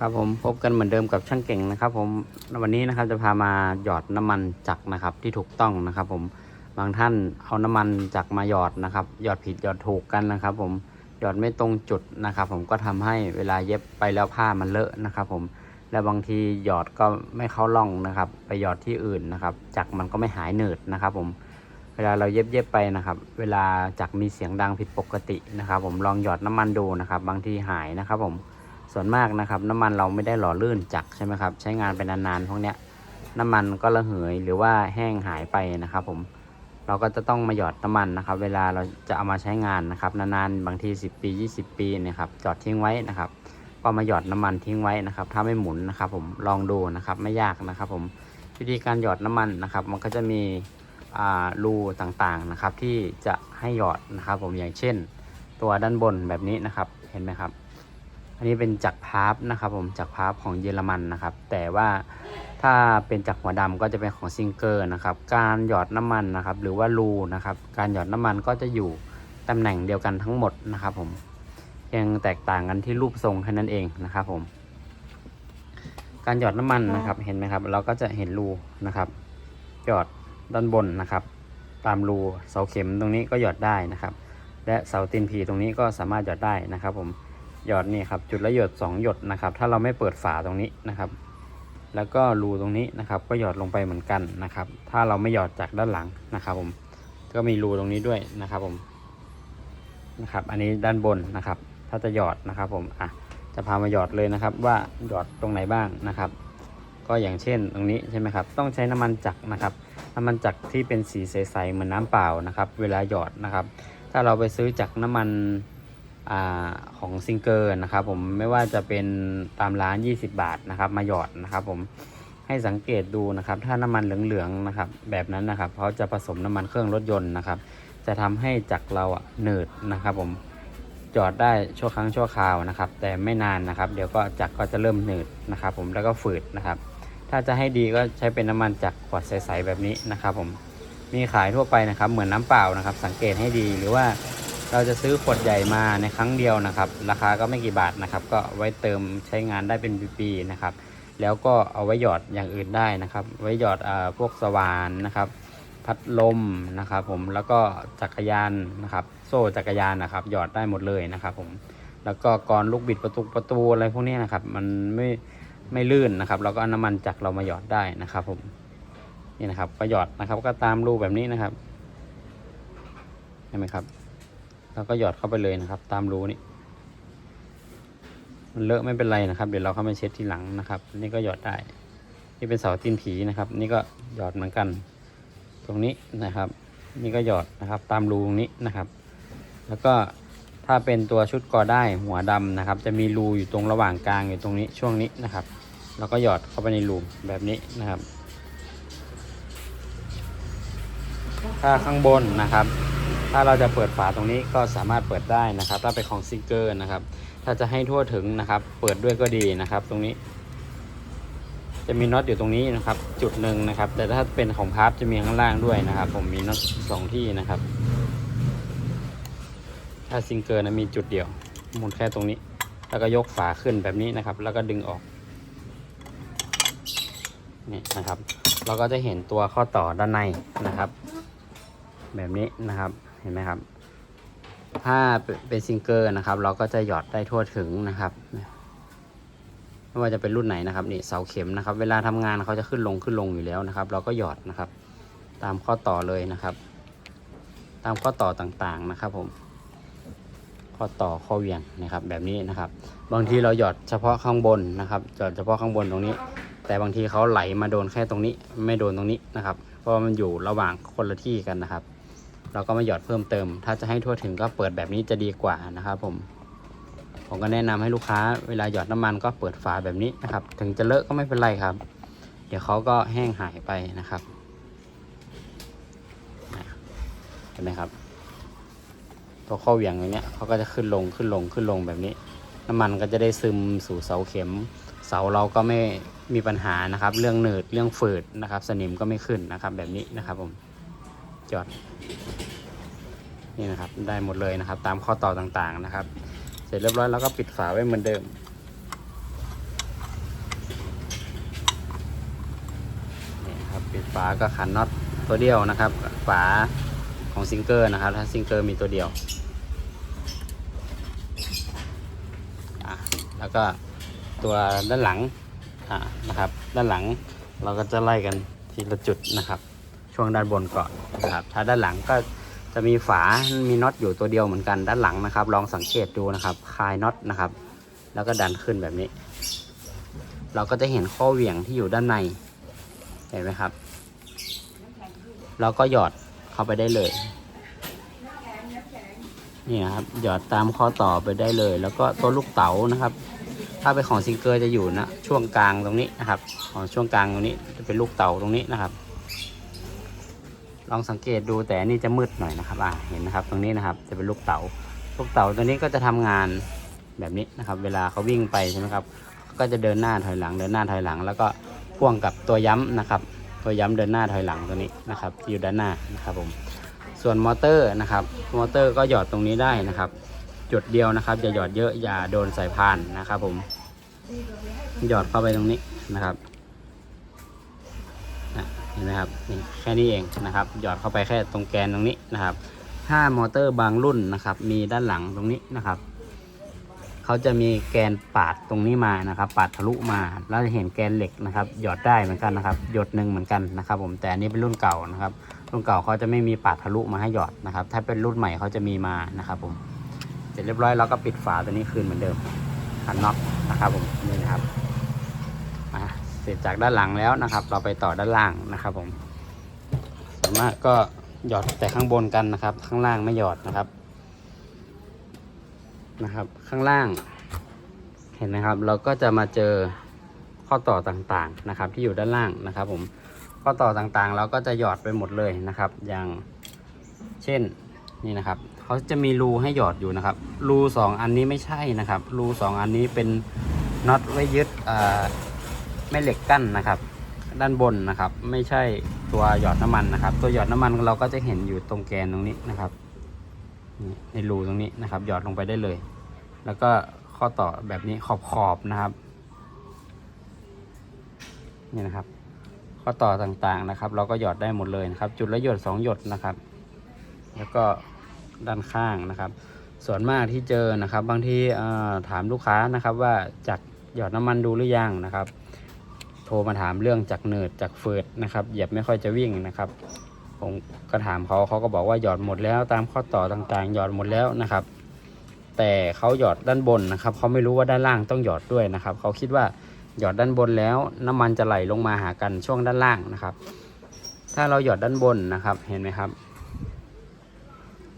ครับผมพบกันเหมือนเดิมกับช่างเก่งนะครับ ผมวันนี้นะครับจะพามาหยอดน้ำมันจักรนะครับ ที่ถูกต้องนะครับ ผมบางท่านเอาน้ำมันจักรมาหยอดนะครับ หยอดผิดหยอดถูกกันนะครับ ผมหยอดไม่ตรงจุดนะครับ ผมก็ทำให้เวลาเย็บไปแล้วผ้ามันเลอะนะครับ ผมและบางทีหยอดก็ไม่เข้าร่องนะครับ ไปหยอดที่อื่นนะครับจักรมันก็ไม่หายเนืดนะครับ ผมเวลาเราเย็บเย็บไปนะครับ เวลาจักรมีเสียงดังผิดปกตินะครับ ผมลองหยอดน้ำมันดูนะครับ บางทีหายนะครับ ผม ส่วนมากนะครับ น้ำมันเราไม่ได้หล่อลื่นจักใช่ไหมครับ ใช้งานไปนานๆพวกเนี้ยน้ำมันก็ระเหยหรือว่าแห้งหายไปนะครับ ผม เราก็จะต้องมาหยอดน้ำมันนะครับ เวลาเราจะเอามาใช้งานนะครับนานๆบางที 10 ปี 20 ปีเนี่ยครับจอดทิ้งไว้นะครับ ก็มาหยอดน้ำมันทิ้งไว้นะครับ ถ้าไม่หมุนนะครับ ผมลองดูนะครับไม่ยากนะครับ ผมวิธีการหยอดน้ำมันนะครับ มันก็จะมีอ่ารูต่างๆนะครับ ที่จะให้หยอดนะครับ ผมอย่างเช่น ตัวด้านบนแบบนี้นะครับเห็นไหมครับ อันนี้เป็นจักรพาร์ฟนะครับผมจักรพาร์ฟของเยอรมันนะครับ แต่ว่าถ้าเป็นจักรหัวดำก็จะเป็นของซิงเกอร์นะครับ การหยอดน้ำมันนะครับ หรือว่ารูนะครับ การหยอดน้ำมันก็จะอยู่ตำแหน่งเดียวกันทั้งหมดนะครับ ผมเพียงแตกต่างกันที่รูปทรงแค่นั้นเองนะครับผม การหยอดน้ำมันนะครับเห็นไหมครับ เราก็จะเห็นรูนะครับ หยอดด้านบนนะครับ ตามรูเสาเข็มตรงนี้ก็หยอดได้นะครับ และเสาตีนผีตรงนี้ก็สามารถหยอดได้นะครับ ผม หยอดนี่ครับจุดละหยด2หยดนะครับ ถ้าเราไม่เปิดฝาตรงนี้นะครับ แล้วก็รูตรงนี้นะครับ ก็หยอดลงไปเหมือนกันนะครับ ถ้าเราไม่หยอดจากด้านหลังนะครับผมก็มีรูตรงนี้ด้วยนะครับผมนะครับ อันนี้ด้านบนนะครับ ถ้าจะหยอดนะครับ ผมอะจะพามาหยอดเลยนะครับ ว่าหยอดตรงไหนบ้างนะครับ ก็อย่างเช่นตรงนี้ใช่ไหมครับ ต้องใช้น้ำมันจักรนะครับ น้ำมันจักรที่เป็นสีใสๆเหมือนน้ำเปล่านะครับ เวลาหยอดนะครับ ถ้าเราไปซื้อจากน้ำมัน อของซิงเกอร์นะครับผมไม่ว่าจะเป็นตามร้าน 20 บาทนะครับ มาหยอดนะครับ ผมให้สังเกตดูนะครับ ถ้าน้ำมันเหลืองๆนะครับ แบบนั้นนะครับเขาจะผสมน้ำมันเครื่องรถยนต์นะครับ จะทำให้จักรเราอะหนืดนะครับ ผมหยอดได้ชั่วครั้งชั่วคราวนะครับ แต่ไม่นานนะครับ เดี๋ยวก็จักรก็จะเริ่มหนืดนะครับ ผมแล้วก็ฝืดนะครับ ถ้าจะให้ดีก็ใช้เป็นน้ำมันจากขวดใสๆแบบนี้นะครับ ผมมีขายทั่วไปนะครับ เหมือนน้ำเปล่านะครับ สังเกตให้ดีหรือว่า เราจะซื้อขวดใหญ่มาในครั้งเดียวนะครับ ราคาก็ไม่กี่บาทนะครับ ก็ไว้เติมใช้งานได้เป็นปีๆนะครับ แล้วก็เอาไว้หยอดอย่างอื่นได้นะครับ ไว้หยอดอพวกสว่านนะครับ พัดลมนะครับ ผมแล้วก็จักรยานนะครับ โซ่จักรยานนะครับ หยอดได้หมดเลยนะครับ ผมแล้วก็กรอนลูกบิดประตูประตูอะไรพวกนี้นะครับ มันไม่ไม่ลื่นนะครับ เราก็เอาน้ำมันจักเรามาหยอดได้นะครับ ผมนี่นะครับก็หยอดนะครับ ก็ตามรูแบบนี้นะครับเห็นไหมครับ แล้วก็หยอดเข้าไปเลยนะครับ ตามรูนี้มันเลอะไม่เป็นไรนะครับ เดี๋ยวเราเข้ามาเช็ดทีหลังนะครับ นี่ก็หยอดได้นี่เป็นเสาตีนผีนะครับ นี่ก็หยอดเหมือนกัน ตรงนี้นะครับ นี่ก็หยอดนะครับ ตามรูตรงนี้นะครับ แล้วก็ถ้าเป็นตัวชุดกอได้หัวดำนะครับ จะมีรูอยู่ตรงระหว่างกลางอยู่ตรงนี้ช่วงนี้นะครับแล้วก็หยอดเข้าไปในรูแบบนี้นะครับ ถ้าข้างบนนะครับ ถ้าเราจะเปิดฝาตรงนี้ก็สามารถเปิดได้นะครับ ถ้าเป็นของซิงเกอร์นะครับ ถ้าจะให้ทั่วถึงนะครับ เปิดด้วยก็ดีนะครับ ตรงนี้ จะมีน็อตอยู่ตรงนี้นะครับ จุดหนึ่งนะครับ แต่ถ้าเป็นของพาร์ทจะมีข้างล่างด้วยนะครับ ผมมีน็อตสองที่นะครับ ถ้าซิงเกอร์นะมีจุดเดียวหมุนแค่ตรงนี้ แล้วก็ยกฝาขึ้นแบบนี้นะครับ แล้วก็ดึงออกนี่นะครับ เราก็จะเห็นตัวข้อต่อด้านในนะครับ แบบนี้นะครับ เห็นไหมครับ ถ้าเป็นซิงเกอร์นะครับ เราก็จะหยอดได้ทั่วถึงนะครับไม่ว่าจะเป็นรุ่นไหนนะครับนี่เสาเข็มนะครับ เวลาทำงานเขาจะขึ้นลงขึ้นลงอยู่แล้วนะครับ เราก็หยอดนะครับ ตามข้อต่อเลยนะครับ ตามข้อต่อต่างๆนะครับ ผม ข้อต่อข้อเหวี่ยงนะครับ แบบนี้นะครับ บางทีเราหยอดเฉพาะข้างบนนะครับหยอดเฉพาะข้างบนตรงนี้ แต่บางทีเขาไหลมาโดนแค่ตรงนี้ ไม่โดนตรงนี้นะครับ เพราะมันอยู่ระหว่างคนละที่กันนะครับ เราก็มาหยอดเพิ่มเติม ถ้าจะให้ทั่วถึงก็เปิดแบบนี้จะดีกว่านะครับผม ผมก็แนะนำให้ลูกค้าเวลาหยอดน้ำมันก็เปิดฝาแบบนี้นะครับ ถึงจะเลอะก็ไม่เป็นไรครับ เดี๋ยวเขาก็แห้งหายไปนะครับเห็นไหมครับตัวข้อเหวี่ยงอย่างเงี้ยเขาก็จะขึ้นลงขึ้นลงขึ้นลงแบบนี้ น้ำมันก็จะได้ซึมสู่เสาเข็ม เสาเราก็ไม่มีปัญหานะครับ เรื่องหนืดเรื่องฝืดนะครับ สนิมก็ไม่ขึ้นนะครับ แบบนี้นะครับผม จอด นี่นะครับ ได้หมดเลยนะครับ ตามข้อต่อต่างๆนะครับ เสร็จเรียบร้อยแล้วก็ปิดฝาไว้เหมือนเดิม นี่ครับ ปิดฝาก็ขันน็อตตัวเดียวนะครับ ฝาของซิงเกอร์นะครับ ถ้าซิงเกอร์มีตัวเดียวแล้วก็ตัวด้านหลังนะครับ ด้านหลังเราก็จะไล่กันทีละจุดนะครับ ช่วงด้านบนก่อนนะครับถ้าด้านหลังก็จะมีฝา มีน็อตอยู่ตัวเดียวเหมือนกันด้านหลังนะครับ ลองสังเกตดูนะครับ คลายน็อตนะครับ แล้วก็ดันขึ้นแบบนี้ เราก็จะเห็นข้อเหวี่ยงที่อยู่ด้านใน เห็นไหมครับ เราก็หยอดเข้าไปได้เลย นี่นะครับ หยอดตามข้อต่อไปได้เลย แล้วก็ตัวลูกเต๋านะครับ ถ้าเป็นของซิงเกอร์จะอยู่นะ ช่วงกลางตรงนี้นะครับ ของช่วงกลางตรงนี้จะเป็นลูกเต๋าตรงนี้นะครับ ลองสังเกตดูแต่นี่จะมืดหน่อยนะครับอ่าเห็นนะครับตรงนี้นะครับจะเป็นลูกเต๋าลูกเต๋าตัวนี้ก็จะทำงานแบบนี้นะครับ เวลาเขาวิ่งไปใช่ไหมครับก็จะเดินหน้าถอยหลังเดินหน้าถอยหลัง แล้วก็พ่วงกับตัวย้ำนะครับ ตัวย้ำเดินหน้าถอยหลังตัวนี้นะครับอยู่ด้านหน้านะครับผมส่วนมอเตอร์นะครับมอเตอร์ก็หยอดตรงนี้ได้นะครับ จุดเดียวนะครับอย่าหยอดเยอะอย่าโดนสายพานนะครับผมหยอดเข้าไปตรงนี้นะครับ เห็นไหมครับนี่แค่นี้เองนะครับหยอดเข้าไปแค่ตรงแกนตรงนี้นะครับ ถ้ามอเตอร์บางรุ่นนะครับ มีด้านหลังตรงนี้นะครับเขาจะมีแกนปาดตรงนี้มานะครับ ปาดทะลุมาแล้วจะเห็นแกนเหล็กนะครับ หยอดได้เหมือนกันนะครับ หยดหนึ่งเหมือนกันนะครับ ผมแต่อันนี้เป็นรุ่นเก่านะครับ รุ่นเก่าเขาจะไม่มีปาดทะลุมาให้หยอดนะครับ ถ้าเป็นรุ่นใหม่เขาจะมีมานะครับ ผมเสร็จเรียบร้อยเราก็ปิดฝาตัวนี้คืนเหมือนเดิมขันน็อตนะครับผมนี่นะครับ เสร็จจากด้านหลังแล้วนะครับ เราไปต่อด้านล่างนะครับ ผมส่วนมากก็หยอดแต่ข้างบนกันนะครับ ข้างล่างไม่หยอดนะครับ นะครับ ข้างล่าง เห็นไหมครับ เราก็จะมาเจอข้อต่อต่างๆนะครับ ที่อยู่ด้านล่างนะครับ ผมข้อต่อต่างๆ เราก็จะหยอดไปหมดเลยนะครับ อย่างเช่นนี่นะครับเขาจะมีรูให้หยอดอยู่นะครับ รูสองอันนี้ไม่ใช่นะครับ รูสองอันนี้เป็นน็อตไว้ยึดอ่า ม่เหล็กกั้นนะครับ ด้านบนนะครับ ไม่ใช่ตัวหยอดน้ำมันนะครับ ตัวหยอดน้ำมันเราก็จะเห็นอยู่ตรงแกนตรงนี้นะครับนี่ในรูตรงนี้นะครับ หยอดลงไปได้เลย แล้วก็ข้อต่อแบบนี้ขอบขอบๆนะครับนี่นะครับ ข้อต่อต่างๆนะครับ เราก็หยอดได้หมดเลยนะครับ จุดละหยดสองหยดนะครับ แล้วก็ด้านข้างนะครับ ส่วนมากที่เจอนะครับ บางทีถามลูกค้านะครับ ว่าจากหยอดน้ำมันดูหรือยังนะครับ โทรมาถามเรื่องจากเนิร์ดจากเฟิร์ดนะครับเหยียบไม่ค่อยจะวิ่งนะครับ ผมก็ถามเขาเขาก็บอกว่าหยอดหมดแล้วตามข้อต่อต่างๆ หยอดหมดแล้วนะครับ แต่เขาหยอดด้านบนนะครับเขาไม่รู้ว่าด้านล่างต้องหยอดด้วยนะครับเขาคิดว่าหยอดด้านบนแล้วน้ำมันจะไหลลงมาหากันช่วงด้านล่างนะครับ ถ้าเราหยอดด้านบนนะครับเห็นไหมครับ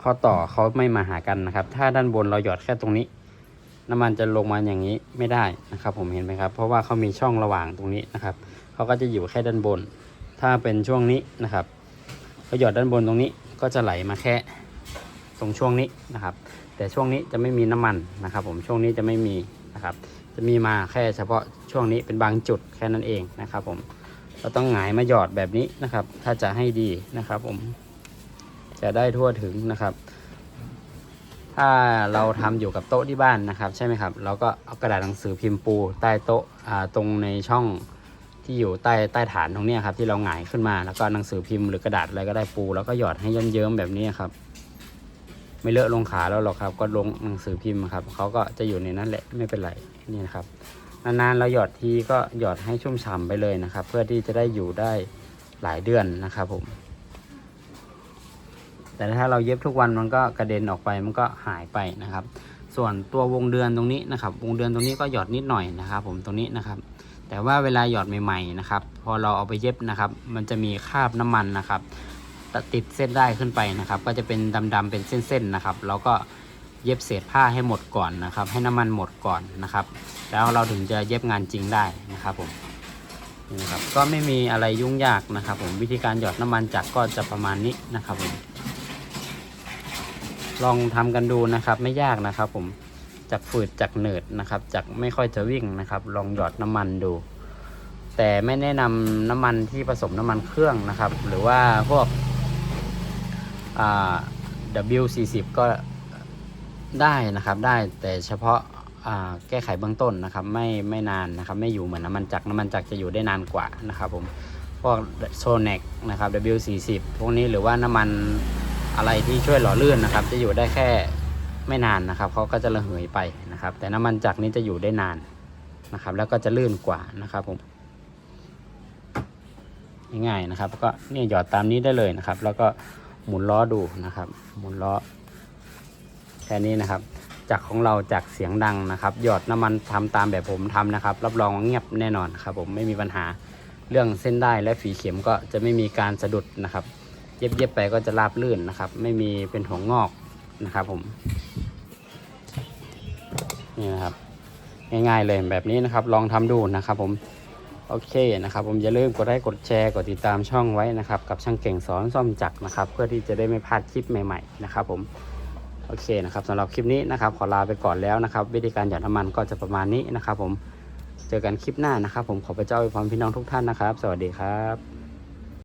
ข้อต่อเขาไม่มาหากันนะครับ ถ้าด้านบนเราหยอดแค่ตรงนี้ น้ำมันจะลงมาอย่างนี้ไม่ได้นะครับ ผมเห็นไหมครับ เพราะว่าเขามีช่องระหว่างตรงนี้นะครับเขาก็จะอยู่แค่ด้านบน ถ้าเป็นช่วงนี้นะครับเขาหยอดด้านบนตรงนี้ก็จะไหลมาแค่ตรงช่วงนี้นะครับ แต่ช่วงนี้จะไม่มีน้ำมันนะครับ ผมช่วงนี้จะไม่มีนะครับ จะมีมาแค่เฉพาะช่วงนี้เป็นบางจุดแค่นั้นเองนะครับ ผมเราต้องหงายมาหยอดแบบนี้นะครับ ถ้าจะให้ดีนะครับ ผมจะได้ทั่วถึงนะครับ ถ้าเราทำอยู่กับโต๊ะที่บ้านนะครับ ใช่ไหมครับ เราก็เอากระดาษหนังสือพิมพ์ปู ใต้โต๊ะตรงในช่องที่อยู่ใต้ใต้ฐานตรงนี้ครับที่เราหงายขึ้นมาแล้วก็หนังสือพิมพ์หรือกระดาษอะไรก็ได้ปู แล้วก็หยอดให้เยิ้มๆแบบนี้ครับ ไม่เลอะลงขาแล้วหรอกครับ ก็ลงหนังสือพิมพ์ครับเขาก็จะอยู่ในนั้นแหละไม่เป็นไรนี่นะครับนานๆเราหยอดทีก็หยอดให้ชุ่มฉ่ำไปเลยนะครับ เพื่อที่จะได้อยู่ได้หลายเดือนนะครับผม แต่ถ้าเราเย็บทุกวันมันก็กระเด็นออกไปมันก็หายไปนะครับ ส่วนตัววงเดือนตรงนี้นะครับ วงเดือนตรงนี้ก็หยอดนิดหน่อยนะครับ ผมตรงนี้นะครับ แต่ว่าเวลาหยอดใหม่ๆนะครับ พอเราเอาไปเย็บนะครับ มันจะมีคราบน้ำมันนะครับติดเส้นได้ขึ้นไปนะครับ ก็จะเป็นดำๆเป็นเส้นๆนะครับเราก็เย็บเศษผ้าให้หมดก่อนนะครับ ให้น้ำมันหมดก่อนนะครับ แล้วเราถึงจะเย็บงานจริงได้นะครับผมนี่นะครับก็ไม่มีอะไรยุ่งยากนะครับ ผมวิธีการหยอดน้ำมันจักรก็จะประมาณนี้นะครับผม ลองทำกันดูนะครับไม่ยากนะครับผมจากฝืดจากเหนืดนะครับจากไม่ค่อยจะวิ่งนะครับ ลองหยอดน้ำมันดู แต่ไม่แนะนำน้ำมันที่ผสมน้ำมันเครื่องนะครับ หรือว่าพวกอ่า W40 ก็ได้นะครับได้แต่เฉพาะแก้ไขเบื้องต้นนะครับ ไม่ไม่นานนะครับ ไม่อยู่เหมือนน้ำมันจักน้ำมันจักจะอยู่ได้นานกว่านะครับผมพวกโซเนกนะครับ W40 พวกนี้หรือว่าน้ำมัน อะไรที่ช่วยหล่อลื่นนะครับ จะอยู่ได้แค่ไม่นานนะครับเขาก็จะระเหยไปนะครับ แต่น้ำมันจักรนี้จะอยู่ได้นานนะครับ แล้วก็จะลื่นกว่านะครับผมง่ายๆนะครับ ก็เนี่ยหยอดตามนี้ได้เลยนะครับ แล้วก็หมุนล้อดูนะครับ หมุนล้อแค่นี้นะครับ จากของเราจากเสียงดังนะครับ หยอดน้ำมันทำตามแบบผมทำนะครับ รับรองว่าเงียบแน่นอนครับ ผมไม่มีปัญหาเรื่องเส้นได้และฝีเข็มก็จะไม่มีการสะดุดนะครับ เย็บเย็บๆไปก็จะราบลื่นนะครับ ไม่มีเป็นหัวงอกนะครับผม นี่นะครับ ง่ายๆเลยแบบนี้นะครับ ลองทำดูนะครับผมโอเคนะครับ ผมอย่าลืมกดไลค์กดแชร์กดติดตามช่องไว้นะครับ กับช่างเก่งสอนซ่อมจักรนะครับ เพื่อที่จะได้ไม่พลาดคลิปใหม่ๆนะครับ ผมโอเคนะครับสำหรับคลิปนี้นะครับ ขอลาไปก่อนแล้วนะครับ วิธีการหยอดน้ำมันก็จะประมาณนี้นะครับ ผมเจอกันคลิปหน้านะครับ ผมขอพระเจ้าอวยพรพี่น้องทุกท่านนะครับ สวัสดีครับ